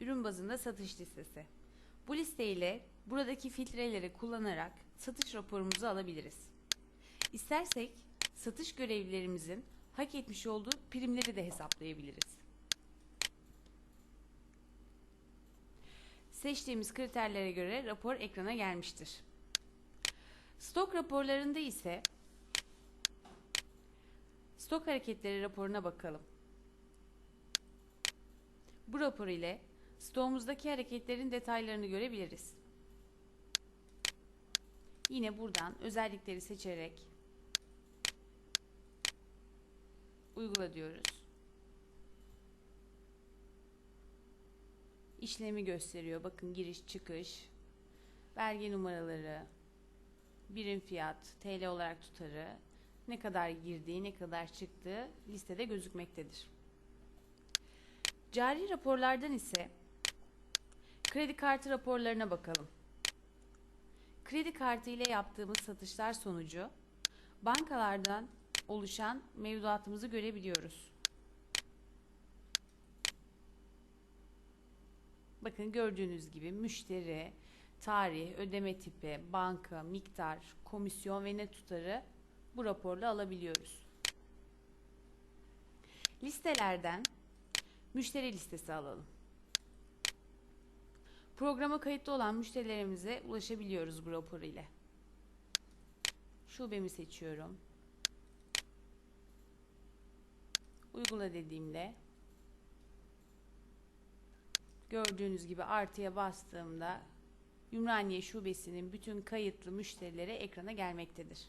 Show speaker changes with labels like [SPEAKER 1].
[SPEAKER 1] ürün bazında satış listesi. Bu liste ile buradaki filtreleri kullanarak satış raporumuzu alabiliriz. İstersek satış görevlilerimizin hak etmiş olduğu primleri de hesaplayabiliriz. Seçtiğimiz kriterlere göre rapor ekrana gelmiştir. Stok raporlarında ise stok hareketleri raporuna bakalım. Bu rapor ile stoğumuzdaki hareketlerin detaylarını görebiliriz. Yine buradan özellikleri seçerek uygula diyoruz. İşlemi gösteriyor. Bakın giriş çıkış, belge numaraları, birim fiyat, TL olarak tutarı, ne kadar girdiği, ne kadar çıktığı listede gözükmektedir. Cari raporlardan ise kredi kartı raporlarına bakalım. Kredi kartı ile yaptığımız satışlar sonucu bankalardan oluşan mevduatımızı görebiliyoruz. Bakın gördüğünüz gibi müşteri, tarih, ödeme tipi, banka, miktar, komisyon ve net tutarı bu raporla alabiliyoruz. Listelerden müşteri listesi alalım. Programa kayıtlı olan müşterilerimize ulaşabiliyoruz bu rapor ile. Şubemi seçiyorum. Uygula dediğimde gördüğünüz gibi artıya bastığımda Ümraniye Şubesi'nin bütün kayıtlı müşterileri ekrana gelmektedir.